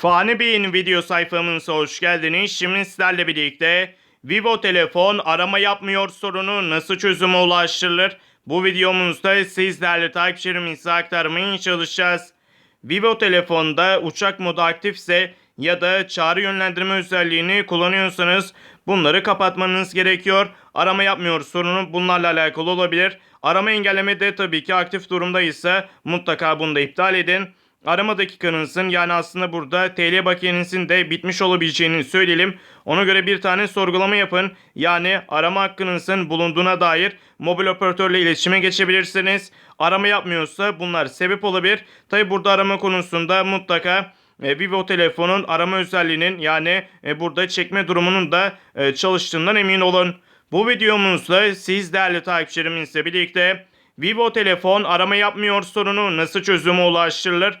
Fani Bey'in video sayfamıza hoş geldiniz. Şimdi sizlerle birlikte Vivo telefon arama yapmıyor sorunu nasıl çözüme ulaştırılır? Bu videomuzda sizlerle takipçilerimize aktarmaya çalışacağız. Vivo telefonda uçak modu aktifse ya da çağrı yönlendirme özelliğini kullanıyorsanız bunları kapatmanız gerekiyor. Arama yapmıyor sorunu bunlarla alakalı olabilir. Arama engelleme de tabii ki aktif durumdaysa mutlaka bunu da iptal edin. Arama dakikanızın yani aslında burada TL bakiyenizin de bitmiş olabileceğini söyleyelim. Ona göre bir tane sorgulama yapın. Yani arama hakkınızın bulunduğuna dair mobil operatörle iletişime geçebilirsiniz. Arama yapmıyorsa bunlar sebep olabilir. Tabi burada arama konusunda mutlaka e, Vivo telefonun arama özelliğinin yani e, burada çekme durumunun da e, çalıştığından emin olun. Bu videomuzda siz değerli takipçilerimizle birlikte Vivo telefon arama yapmıyor sorunu nasıl çözüme ulaştırılır